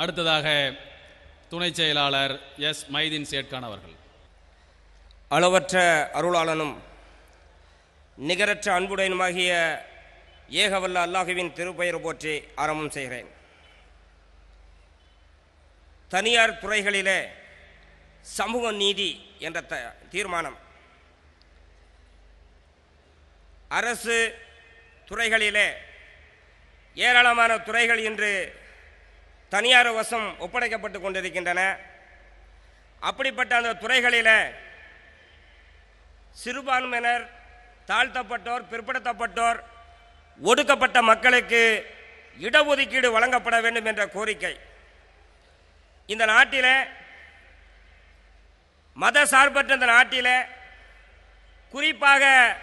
அடுத்ததாக துணை செயலாளர் எஸ் மைதீன் சேட்கான் அவர்கள். அளவற்ற அருளாளனும் நிகரற்ற அன்புடையனுமாகிய ஏகவல்ல அல்லாஹுவின் திருப்பெயர் போற்றி ஆரம்பம் செய்கிறேன். தனியார் துறைகளிலே சமூக நீதி என்ற த தீர்மானம். அரசு துறைகளிலே ஏராளமான துறைகள் இன்று தனியார் வசம் ஒப்படைக்கப்பட்டு கொண்டிருக்கின்றன. அப்படிப்பட்ட அந்த துறைகளில் சிறுபான்மையினர் தாழ்த்தப்பட்டோர் பிற்படுத்தப்பட்டோர் ஒடுக்கப்பட்ட மக்களுக்கு இடஒதுக்கீடு வழங்கப்பட வேண்டும் என்ற கோரிக்கை. இந்த நாட்டில் மத சார்பற்ற இந்த நாட்டில் குறிப்பாக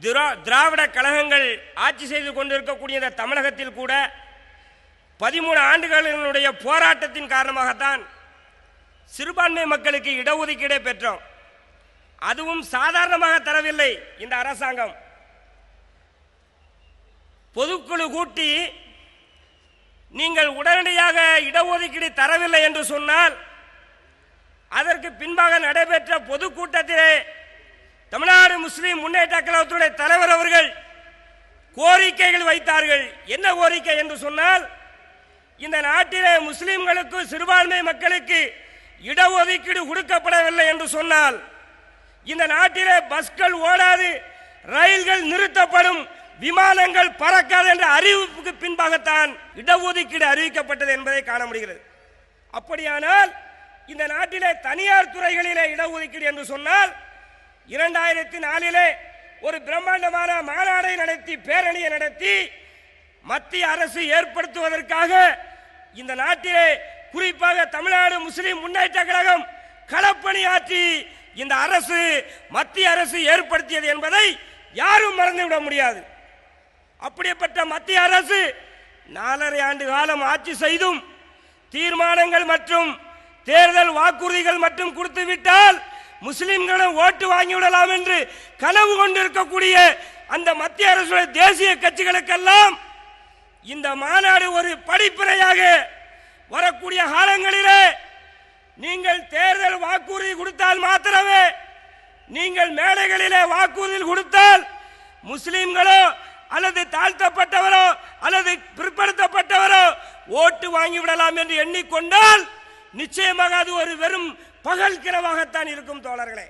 திரா- திராவிட கழகங்கள் ஆட்சி செய்து கொண்டிருக்கக்கூடிய இந்த தமிழகத்தில் கூட பதிமூணு ஆண்டுகளினுடைய போராட்டத்தின் காரணமாகத்தான் சிறுபான்மை மக்களுக்கு இடஒதுக்கீடே பெற்றோம். அதுவும் சாதாரணமாக தரவில்லை இந்த அரசாங்கம். பொதுக்குழு கூட்டி நீங்கள் உடனடியாக இடஒதுக்கீடு தரவில்லை என்று சொன்னால் அதற்கு பின்பாக நடைபெற்ற பொதுக்கூட்டத்திலே தமிழ்நாடு முஸ்லீம் முன்னேற்ற கழகத்துடைய தலைவர் அவர்கள் கோரிக்கைகள் வைத்தார்கள். என்ன கோரிக்கை என்று சொன்னால் இந்த நாட்டிலே முஸ்லிம்களுக்கு சிறுபான்மை மக்களுக்கு இடஒதுக்கீடு கொடுக்கப்படவில்லை என்று சொன்னால் இந்த நாட்டிலே பஸ்கள் ஓடாது ரயில்கள் நிறுத்தப்படும் விமானங்கள் பறக்காது என்ற அறிவிப்புக்கு பின்பாகத்தான் இடஒதுக்கீடு அறிவிக்கப்பட்டது என்பதை காண முடிகிறது. அப்படியானால் இந்த நாட்டிலே தனியார் துறைகளிலே இடஒதுக்கீடு என்று சொன்னால் இரண்டாயிரத்தி நாலிலே ஒரு பிரம்மாண்டமான மாநாடை நடத்தி பேரணியை நடத்தி மத்திய அரசு ஏற்படுத்துவதற்காக இந்த நாட்டிலே குறிப்பாக தமிழ்நாடு முஸ்லிம் முன்னேற்ற கழகம் களப்பணியாற்றி இந்த அரசு மத்திய அரசு ஏற்படுத்தியது என்பதை யாரும் மறந்துவிட முடியாது. அப்படிப்பட்ட மத்திய அரசு நாலரை ஆண்டு காலம் ஆட்சி செய்தும் தீர்மானங்கள் மற்றும் தேர்தல் வாக்குறுதிகள் மட்டும் கொடுத்து விட்டால் முஸ்லிம்களும் ஓட்டு வாங்கிவிடலாம் என்று கனவு கொண்டிருக்கக்கூடிய அந்த மத்திய அரசுடைய தேசிய கட்சிகளுக்கெல்லாம் இந்த மாநாடு ஒரு படிப்பினையாக வரக்கூடிய காலங்களிலே நீங்கள் தேர்தல் வாக்குறுதி கொடுத்தால் மாத்திரமே நீங்கள் மேடைகளிலே வாக்குறுதி கொடுத்தால் முஸ்லிம்களோ அல்லது தாழ்த்தப்பட்டவரோ அல்லது பிற்படுத்தப்பட்டவரோ ஓட்டு வாங்கி விடலாம் என்று எண்ணிக்கொண்டால் நிச்சயமாக அது ஒரு வெறும் பகல் கிரவாகத்தான் இருக்கும் தோழர்களே.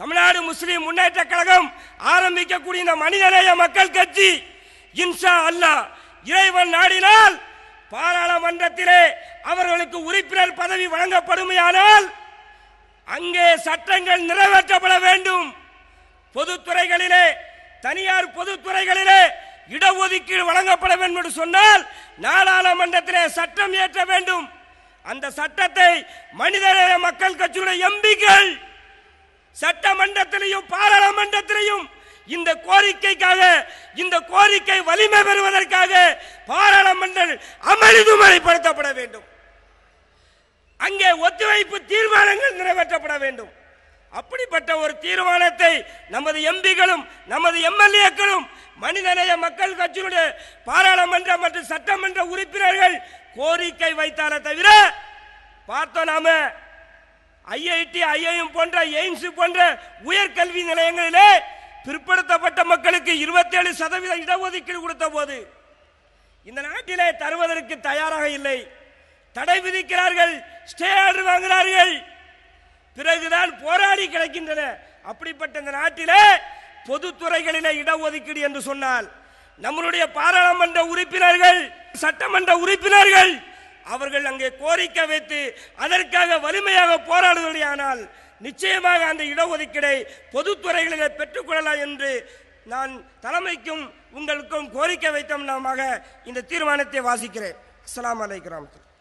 தமிழ்நாடு முஸ்லிம் முன்னேற்ற கழகம் ஆரம்பிக்கக்கூடிய இந்த மனிதநேய மக்கள் கட்சி இன்ஷா அல்லாஹ் இறைவன் நாடினால் பாராளுமன்றத்திலே அவர்களுக்கு உறுப்பினர் பதவி வழங்கப்படுமையானால் அங்கே சட்டங்கள் நிறைவேற்றப்பட வேண்டும். பொதுத்துறைகளிலே தனியார் பொதுத்துறைகளிலே இடஒதுக்கீடு வழங்கப்பட வேண்டும் என்று சொன்னால் நாடாளுமன்றத்திலே சட்டம் இயற்ற வேண்டும். அந்த சட்டத்தை மனிதநேய மக்கள் கட்சியுடைய எம்பிக்கள் சட்டமன்றத்திலையும் பாராளுமன்றத்திலையும் இந்த கோரிக்கைக்காக இந்த கோரிக்கை வலிமை பெறுவதற்காக பாராளுமன்ற அமளிதுமலைப்படுத்தப்பட வேண்டும். அங்கே ஒத்துழைப்பு தீர்மானங்கள் நிறைவேற்றப்பட வேண்டும். அப்படிப்பட்ட ஒரு தீர்மானத்தை நமது எம்பிகளும் நமது எம்எல்ஏக்களும் மனிதநேய மக்கள் கட்சியினுடைய பாராளுமன்ற மற்றும் சட்டமன்ற உறுப்பினர்கள் கோரிக்கை வைத்தாரே தவிர பார்த்தோம் நாம ஐஐடி ஐஐஎம் போன்ற எய்ம்ஸ் போன்ற உயர்கல்வி நிலையங்களிலே பிற்படுத்தப்பட்ட மக்களுக்கு 27% சதவீத இடஒதுக்கீடு கொடுத்த போது இந்த நாட்டிலே தருவதற்கு தயாராக இல்லை. தடை விதிக்கிறார்கள் ஸ்டே ஆர்டர் வாங்குகிறார்கள். பிறகுதான் போராடி கிடைக்கின்றன. அப்படிப்பட்ட இந்த நாட்டிலே பொதுத்துறைகளிலே இடஒதுக்கீடு என்று சொன்னால் நம்மளுடைய பாராளுமன்ற உறுப்பினர்கள் சட்டமன்ற உறுப்பினர்கள் அவர்கள் அங்கே கோரிக்கை வைத்து அதற்காக வலிமையாக போராடுவதையானால் நிச்சயமாக அந்த இடஒதுக்கீடை பொதுத்துறைகளிலே பெற்றுக்கொள்ளலாம் என்று நான் தலைமைக்கும் உங்களுக்கும் கோரிக்கை வைத்தோம் இந்த தீர்மானத்தை வாசிக்கிறேன். அஸ்லாம் அலைக்கும் வரஹ்மத்துல்லாஹி.